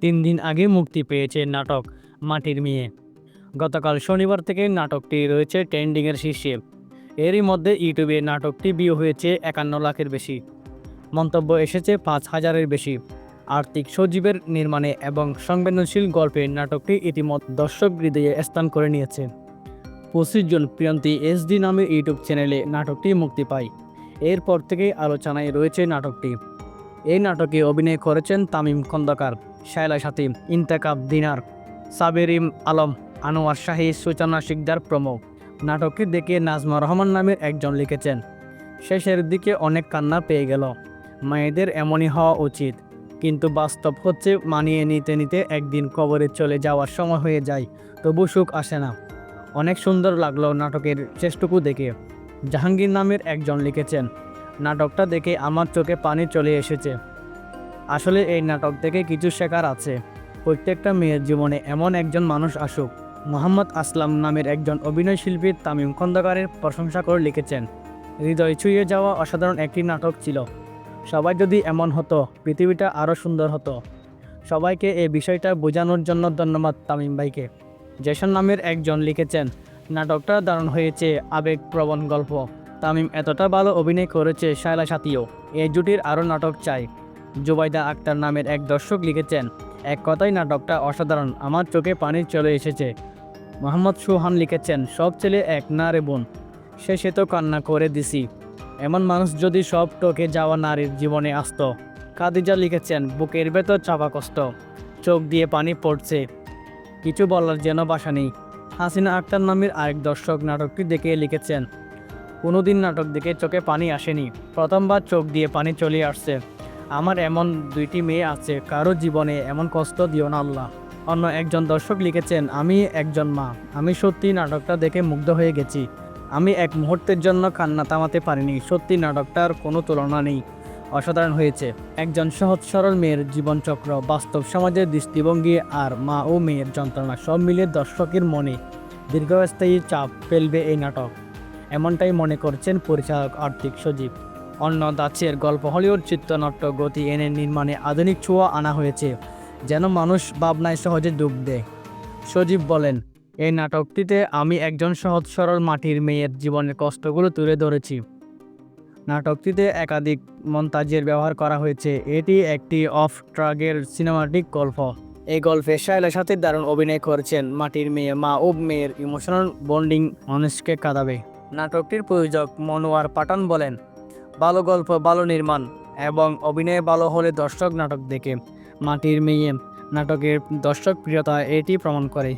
তিন দিন আগে মুক্তি পেয়েছে নাটক মাটির মেয়ে। গতকাল শনিবার থেকে নাটকটি রয়েছে ট্রেন্ডিংয়ের শীর্ষে। এরই মধ্যে ইউটিউবে নাটকটি ভিউ হয়েছে একান্ন লাখের বেশি। মন্তব্য এসেছে পাঁচ হাজারের বেশি। আর্থিক সজীবের নির্মাণে এবং সংবেদনশীল গল্পে নাটকটি ইতিমধ্যে দর্শক হৃদয়ে স্থান করে নিয়েছে। পঁচিশ জন প্রিয়ন্তী এসডি নামে ইউটিউব চ্যানেলে নাটকটি মুক্তি পায়। এরপর থেকেই আলোচনায় রয়েছে নাটকটি। এই নাটকে অভিনয় করেছেন তামিম খন্দকার, শায়লা সাথী ইন্তেকাব দিনার, সাবেরিম আলম, আনোয়ার শাহী, সূচনা শিকদার প্রমুখ। নাটকটি দেখে নাজমা রহমান নামের একজন লিখেছেন। শেষের দিকে অনেক কান্না পেয়ে গেল। মায়েদের এমনই হওয়া উচিত। কিন্তু বাস্তব হচ্ছে, মানিয়ে নিতে নিতে একদিন কবরে চলে যাওয়ার সময় হয়ে যায়, তবু সুখ আসে না। অনেক সুন্দর লাগল নাটকের শেষটুকু দেখে। জাহাঙ্গীর নামের একজন লিখেছেন নাটকটা দেখে আমার চোখে পানি চলে এসেছে। আসলে এই নাটক থেকে কিছু শেখার আছে। প্রত্যেকটা মেয়ের জীবনে এমন একজন মানুষ আসুক। মোহাম্মদ আসলাম নামের একজন অভিনয় শিল্পী তামিম খন্দকারের প্রশংসা করে লিখেছেন, হৃদয় ছুঁয়ে যাওয়া অসাধারণ একটি নাটক ছিল। সবাই যদি এমন হতো, পৃথিবীটা আরও সুন্দর হতো। সবাইকে এই বিষয়টা বোঝানোর জন্য ধন্যবাদ তামিম ভাইকে। জেসন নামের একজন লিখেছেন, নাটকটা দারুণ হয়েছে, আবেগপ্রবণ গল্প। তামিম এতটা ভালো অভিনয় করেছে শায়লা সাথীও। এই জুটির আরও নাটক চাই। জুবাইদা আক্তার নামের এক দর্শক লিখেছেন, এক কথাই নাটকটা অসাধারণ, আমার চোখে পানি চলে এসেছে। মোহাম্মদ সুহান লিখেছেন, সব ছেলে এক, না রে বোন সে তো কান্না করে দিছি। এমন মানুষ যদি সব টোকে যাওয়া নারীর জীবনে আসতো। খাদিজা লিখেছেন, বুকের ভেতর চাপা কষ্ট, চোখ দিয়ে পানি পড়ছে, কিছু বলার যেন বাসা নেই। হাসিনা আক্তার নামের আরেক দর্শক নাটকটি দেখে লিখেছেন কোনোদিন নাটক দেখে চোখে পানি আসেনি। প্রথমবার চোখ দিয়ে পানি চলে আসছে। আমার এমন দুইটি মেয়ে আছে, কারও জীবনে এমন কষ্ট দিও না আল্লাহ। অন্য একজন দর্শক লিখেছেন, আমি একজন মা। আমি সত্যি নাটকটা দেখে মুগ্ধ হয়ে গেছি। আমি এক মুহূর্তের জন্য কান্না থামাতে পারিনি। সত্যি নাটকটার কোনো তুলনা নেই। অসাধারণ হয়েছে। একজন সহজ সরল মেয়ের জীবনচক্র, বাস্তব সমাজের দৃষ্টিভঙ্গি আর মা ও মেয়ের যন্ত্রণা সব মিলে দর্শকের মনে দীর্ঘস্থায়ী চাপ ফেলবে এই নাটক। এমনটাই মনে করছেন পরিচালক আর্থিক সজীব। অন্য দাচের গল্প হলিউড চিত্রনাট্য গতি এনে নির্মাণে আধুনিক ছোঁয়া আনা হয়েছে, যেন মানুষ ভাবনায় সহজে ডুব দেয়। সজীব বলেন, এই নাটকটিতে আমি একজন সহজ সরল মাটির মেয়ের জীবনের কষ্টগুলো তুলে ধরেছি। নাটকটিতে একাধিক মন্তাজের ব্যবহার করা হয়েছে। এটি একটি অফ ট্রাগের সিনেমাটিক গল্প। এই গল্পে শায়লা সাথে দারুণ অভিনয় করেছেন। মাটির মেয়ে মা ও মেয়ের ইমোশনাল বন্ডিং মানুষকে কাঁদাবে। নাটকটির প্রযোজক মনোয়ার পাঠান বলেন, ভালো গল্প, ভালো নির্মাণ এবং অভিনয় ভালো হলে দর্শক নাটক দেখে, মাটির মেয়ে নাটকের দর্শক প্রিয়তা এটি প্রমাণ করে।